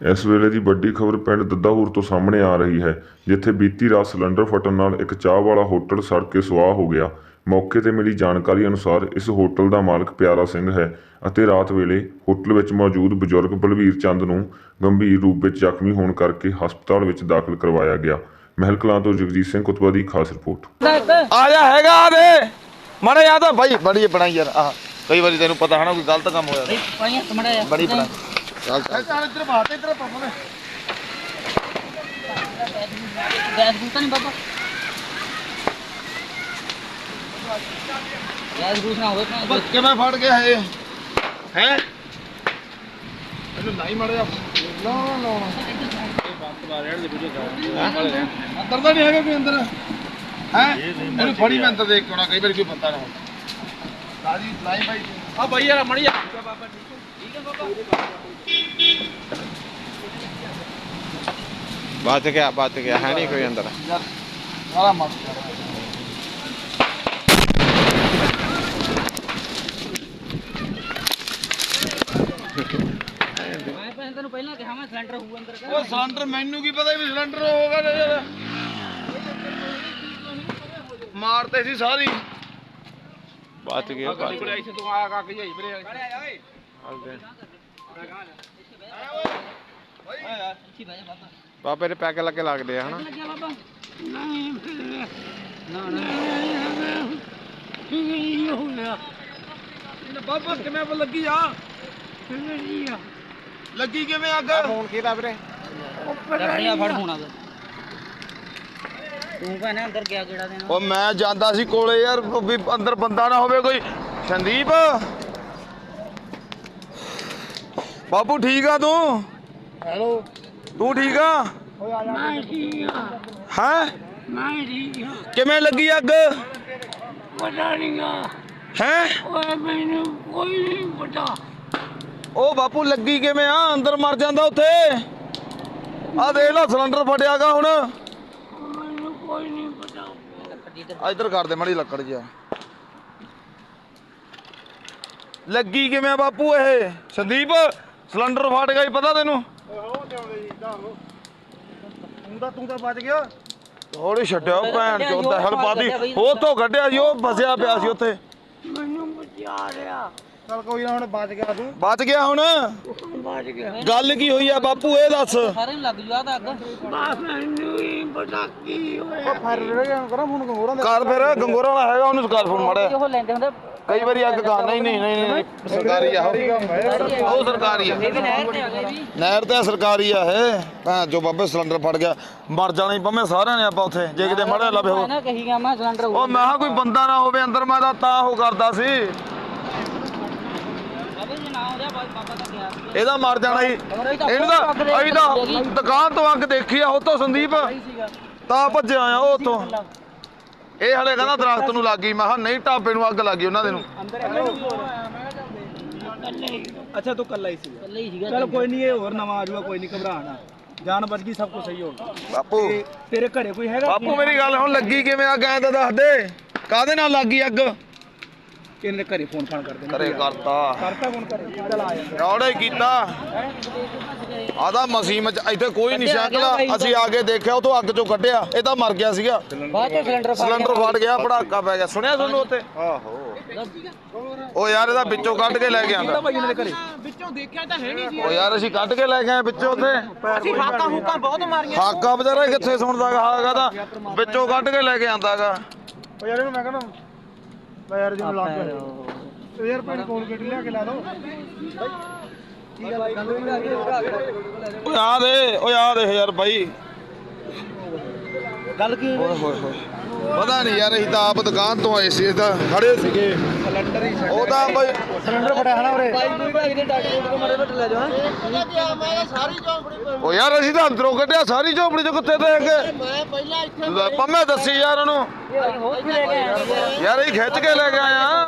ਇਸ ਵੇਲੇ ਦੀ ਵੱਡੀ ਖਬਰ ਪਿੰਡ ਦੱਦਾਹੂਰ ਤੋਂ ਸਾਹਮਣੇ ਆ ਰਹੀ ਹੈ ਜਿੱਥੇ ਬੀਤੀ ਰਾਤ ਸਿਲੰਡਰ ਫਟਣ ਨਾਲ ਇੱਕ ਚਾਹ ਵਾਲਾ ਹੋਟਲ ਸੜ ਕੇ ਸੁਆਹ ਹੋ ਗਿਆ। ਮੌਕੇ ਤੇ ਮਿਲੀ ਜਾਣਕਾਰੀ ਅਨੁਸਾਰ ਇਸ ਹੋਟਲ ਦਾ ਮਾਲਕ ਪਿਆਰਾ ਸਿੰਘ ਹੈ ਅਤੇ ਰਾਤ ਵੇਲੇ ਹੋਟਲ ਵਿੱਚ ਮੌਜੂਦ ਬਜ਼ੁਰਗ ਬਲਵੀਰ ਚੰਦ ਨੂੰ ਗੰਭੀਰ ਰੂਪ ਵਿੱਚ ਜ਼ਖਮੀ ਹੋਣ ਕਰਕੇ ਹਸਪਤਾਲ ਵਿੱਚ ਦਾਖਲ ਕਰਵਾਇਆ ਗਿਆ। ਮਹਿਲ ਕਲਾਂ ਤੋਂ ਜਗਜੀਤ ਸਿੰਘ ਕੁਤਵਾ ਦੀ ਖਾਸ ਰਿਪੋਰਟ। ਆ ਜਾ ਹੈਗਾ ਆ ਦੇ ਮਾੜਾ ਯਾਦ ਆ ਭਾਈ ਬੜੀ ਬਣਾਈ ਯਾਰ ਆਹ ਕਈ ਵਾਰੀ ਤੈਨੂੰ ਪਤਾ ਹਨਾ ਕੋਈ ਗਲਤ ਕੰਮ ਹੋਇਆ ਬੜੀ ਬਣਾਈ। ਚੱਲ ਚੱਲ। ਇੱਧਰ ਬਾਤ ਇੱਧਰ ਪਾਪਾ ਗੈਸ ਗੂਸ ਤਾਂ ਨਹੀਂ ਬਾਬਾ। ਗੈਸ ਗੂਸ ਨਾ ਹੋਵੇ ਤਾਂ ਕਿਵੇਂ ਫੜ ਗਿਆ ਹੈ ਹੈ? ਇਹਨੂੰ ਨਹੀਂ ਮੜਿਆ ਨਾ ਨਾ। ਅੰਦਰ ਤਾਂ ਨਹੀਂ ਹੈਗਾ ਕੋਈ ਅੰਦਰ। ਹੈ? ਇਹਨੂੰ ਫੜੀ ਮੈਂ ਅੰਦਰ ਦੇਖ ਕੇ ਆਉਣਾ ਕਈ ਵਾਰੀ ਕੋਈ ਬੰਦਾ ਨਾ ਹੋਵੇ। ਰਾਜੀ ਲਾਈ ਭਾਈ ਆ ਭਾਈ ਯਾਰ ਮੜੀ ਜਾ ਬਚ ਗਿਆ ਬਚ ਗਿਆ ਹੈ ਨਹੀਂ ਕੋਈ ਅੰਦਰ? ਯਾਰ ਸਾਰਾ ਮਤ ਮੈਂ ਪਹਿਲਾਂ ਤੈਨੂੰ ਪਹਿਲਾਂ ਕਿਹਾ ਮੈਂ ਸਿਲੰਡਰ ਹੋਊ ਅੰਦਰ ਉਹ ਸਿਲੰਡਰ ਮੈਨੂੰ ਕੀ ਪਤਾ ਵੀ ਸਿਲੰਡਰ ਯਾਰ ਮਾਰਤੇ ਸੀ ਸਾਰੀ। ਵੀਰੇ ਅੱਛੀ ਬਾਜਾ ਬਾਬਾ ਦੇ ਪੈਕ ਲੱਗੇ ਲੱਗਦੇ ਆ ਹਨਾ? ਬਾਬਾ ਨਾ ਨਾ ਬਾਬਾ ਕਿਵੇਂ ਪ ਲੱਗੀ ਆ? ਲੱਗੀ ਕਿਵੇਂ ਅੱਗ? ਫੋਨ ਕੀਤਾ ਵੀਰੇ? ਰੱਖਿਆ ਫੜ ਹੋਣਾ ਤੂੰ ਭੈਣੇ ਅੰਦਰ ਗਿਆ ਕਿਹੜਾ ਦੇਣਾ ਉਹ ਮੈਂ ਜਾਂਦਾ ਸੀ ਕੋਲੇ ਯਾਰ ਵੀ ਅੰਦਰ ਬੰਦਾ ਨਾ ਹੋਵੇ ਕੋਈ। ਸੰਦੀਪ? ਬਾਬੂ ਠੀਕ ਆ ਤੂੰ? ਹੈਲੋ। ਤੂੰ ਠੀਕ ਆ? ਮੈਂ ਠੀਕ ਹਾਂ ਹੈ? ਮੈਂ ਠੀਕ ਹਾਂ ਕਿਵੇਂ ਲੱਗੀ ਅੱਗ? ਪਤਾ ਨਹੀਂ ਆ ਹੈ? ਓਏ ਮੈਨੂੰ ਕੋਈ ਨਹੀਂ ਪਤਾ। ਉਹ ਬਾਪੂ ਲੱਗੀ ਕਿਵੇਂ ਆ? ਅੰਦਰ ਮਰ ਜਾਂਦਾ ਉੱਥੇ। ਆ ਦੇਖ ਲਓ ਸਿਲੰਡਰ ਫਟਿਆਗਾ ਹੁਣ। ਕੋਈ ਨਹੀਂ ਪਤਾ ਆ ਇੱਧਰ ਕਰ ਦੇ ਮੜੀ ਲੱਕੜ ਜਿਆ ਲੱਗੀ ਕਿਵੇਂ ਆ ਬਾਪੂ ਇਹ? ਸੰਦੀਪ ਸਿਲੰਡਰ ਫਟ ਗਿਆ ਜੀ ਪਤਾ ਤੈਨੂੰ? ਤੂੰ ਤਾਂ ਬਚ ਗਿਆ। ਥੋੜੀ ਛੱਡਿਆ ਭੈਣ ਚੋਦਾ ਹਲ ਪਾਦੀ ਉਹ ਤੋਂ ਕੱਢਿਆ ਸੀ ਉਹ ਫਸਿਆ ਪਿਆ ਸੀ ਉੱਥੇ। ਮੈਨੂੰ ਬਚਾ ਰਿਹਾ ਚਲ ਕੋਈ ਨਾ ਹੁਣ ਬਚ ਗਿਆ ਤੂੰ। ਬਚ ਗਿਆ ਹੁਣ? ਬਚ ਗਿਆ ਗੱਲ ਕੀ ਹੋਈ ਆ ਬਾਪੂ ਇਹ ਦੱਸ। ਸਾਰੇ ਨੂੰ ਲੱਗ ਜੂ ਆ ਤਾਂ ਅੱਗ। ਬਸ ਮੈਨੂੰ ਹੀ ਪਤਾ ਕੀ ਹੋਇਆ ਕਰ ਫਿਰ ਗੰਗੋਰਾ ਵਾਲਾ ਹੈਗਾ ਉਹਨੂੰ ਕਰ ਫੋਨ ਮਾੜਾ ਉਹ ਲੈਂਦੇ ਹੁੰਦੇ ਕਈ ਵਾਰੀ ਅੱਗ ਕਰ ਨਹੀਂ ਨਹੀਂ ਨਹੀਂ ਨਹੀਂ ਸਰਕਾਰੀ ਆ ਉਹ। ਉਹ ਸਰਕਾਰੀ ਆ। ਇਹ ਵੀ ਨਹਿਰ ਤੇ ਸਰਕਾਰੀ ਆ ਇਹ। ਭੈਣ ਜੋ ਬਾਬੇ ਸਿਲੰਡਰ ਫਟ ਗਿਆ। ਮਰ ਜਾਣਾ ਹੀ ਪੰਮੇ ਸਾਰਿਆਂ ਨੇ ਆਪਾਂ ਉੱਥੇ। ਜੇ ਕਿਤੇ ਮੜਿਆ ਲਵੇ ਮੈਂ ਹੋ ਨਾ ਕਹੀ ਗਿਆ ਮੈਂ ਸਿਲੰਡਰ ਹੋਊ ਉਹ ਮੈਂ ਕਿਹਾ ਕੋਈ ਬੰਦਾ ਨਾ ਹੋਵੇ ਅੰਦਰ ਮੈਂ ਤਾਂ ਤਾਂ ਉਹ ਕਰਦਾ ਸੀ ਬਾਬਾ ਜੀ ਨਾ ਹੋ ਜਾ ਬਾਬਾ ਤਾਂ ਗਿਆ ਇਹਦਾ ਮਰ ਜਾਣਾ ਇਹਨੂੰ ਤਾਂ ਅਸੀਂ ਤਾਂ ਦੁਕਾਨ ਤੋਂ ਅੱਗ ਦੇਖੀ ਆ ਉਹ ਤੋਂ ਸੰਦੀਪ ਤਾਂ ਭੱਜਿਆ ਆ ਉਹ ਉੱਥੋਂ। ਇਹ ਹਲੇ ਕਹਿੰਦਾ ਦਰਖਤ ਨੂੰ ਲੱਗ ਗਈ। ਮੈਂ ਕਿਹਾ ਨਹੀਂ ਢਾਬੇ ਨੂੰ ਅੱਗ ਲੱਗੀ ਉਹਨਾਂ ਦੇ ਨੂੰ। ਅੱਛਾ ਤੂੰ ਕੱਲਾ ਹੀ ਸੀ ਇਕੱਲੇ ਹੀ ਸੀਗਾ ਚਲ ਕੋਈ ਨਹੀਂ ਇਹ ਹੋਰ ਨਵਾਂ ਆ ਜਾਊਗਾ ਕੋਈ ਨਹੀਂ ਘਬਰਾਣਾ ਜਾਨ ਬਚ ਗਈ ਸਭ ਕੁਝ ਸਹੀ ਹੋ ਗਿਆ ਬਾਪੂ ਤੇਰੇ ਘਰੇ ਕੋਈ ਹੈਗਾ? ਬਾਪੂ ਮੇਰੀ ਗੱਲ ਹੁਣ ਲੱਗੀ ਕਿਵੇਂ ਅੱਗ ਐਂ ਤਾਂ ਦੱਸ ਦੇ। ਕਾਦੇ ਨਾਲ ਲੱਗੀ ਅੱਗ? ਕਿਹਨੇ ਘਰੇ ਫੋਨ ਫਾਨ ਕਰਦੇ ਨੇ? ਘਰੇ ਕਰਤਾ। ਕਰਤਾ ਫੋਨ ਘਰੇ? ਚੱਲ ਆ ਜਾ ਰੌੜੇ ਕੀਤਾ। ਆਦਾ ਮਸੀਮ ਚ ਇੱਥੇ ਕੋਈ ਨਹੀਂ ਨਿਸ਼ਾਕਲਾ ਅਸੀਂ ਆ ਕੇ ਦੇਖਿਆ ਉਹ ਤੋਂ ਅੱਗ ਚੋਂ ਕੱਢਿਆ। ਇਹ ਤਾਂ ਮਰ ਗਿਆ ਸੀਗਾ। ਬਾਅਦ ਚ ਸਿਲੰਡਰ ਫਟ ਸਿਲੰਡਰ ਫਟ ਗਿਆ ਪੜਾਕਾ ਪੈ ਗਿਆ। ਸੁਣਿਆ ਤੁਹਾਨੂੰ ਉੱਤੇ ਆਹੋ। ਉਹ ਯਾਰ ਇਹਦਾ ਵਿੱਚੋਂ ਕੱਢ ਕੇ ਲੈ ਕੇ ਆਂਦਾ। ਭਾਈ ਇਹਨਾਂ ਦੇ ਘਰੇ ਉਹ ਯਾਰ ਅਸੀਂ ਕੱਢ ਕੇ ਲੈ ਕੇ ਆਏ ਵਿੱਚੋਂ ਉੱਥੇ। ਅਸੀਂ ਹਾਕਾਂ ਹੁਕਾਂ ਬਹੁਤ ਮਾਰੀਆਂ। ਹਾਕਾ ਵਿਚਾਰਾ ਕਿੱਥੇ ਸੁਣਦਾਗਾ ਹਾਗਾ ਤਾਂ। ਵਿੱਚੋਂ ਕੱਢ ਕੇ ਲੈ ਕੇ ਆਂਦਾਗਾ ਉਹ ਯਾਰ ਇਹਨੂੰ ਮੈਂ ਕਹਿੰਦਾ ਮੈਂ ਯਾਰ ਜਿਹਨੂੰ ਲੱਗ ਗਿਆ ਯਾਰ ਭੈਣ ਕੋਲਗੇਟ ਲਿਆ ਕੇ ਲਾ ਦੋ? ਓਏ ਆ ਦੇ ਓਏ ਆ ਦੇ ਯਾਰ ਬਾਈ। ਗੱਲ ਕੀ ਓਏ ਹੋਏ ਹੋਏ। ਪਤਾ ਨਹੀਂ ਯਾਰ ਅਸੀਂ ਤਾਂ ਆਪ ਦੁਕਾਨ ਤੋਂ ਆਏ ਸੀ ਇਹ ਤਾਂ ਖੜੇ ਸੀਗੇ। ਸਿਲੰਡਰ ਹੀ ਉਹ ਤਾਂ ਬਈ ਸਿਲੰਡਰ ਫੜਿਆ ਹਨਾ ਉਰੇ? ਉਹ ਯਾਰ ਅਸੀਂ ਤਾਂ ਅੰਦਰੋਂ ਕੱਢਿਆ ਸਾਰੀ ਝੋਪੜੀ ਚੋਂ ਕਿੱਥੇ ਤੇ ਅੱਗੇ ਮੈਂ ਪਹਿਲਾਂ ਇੱਥੇ ਪੰਮੇ ਦੱਸੀ ਯਾਰ ਉਹਨੂੰ। ਲੈ ਕੇ ਯਾਰ ਇਹ ਖਿੱਚ ਕੇ ਲੈ ਕੇ ਆਇਆ।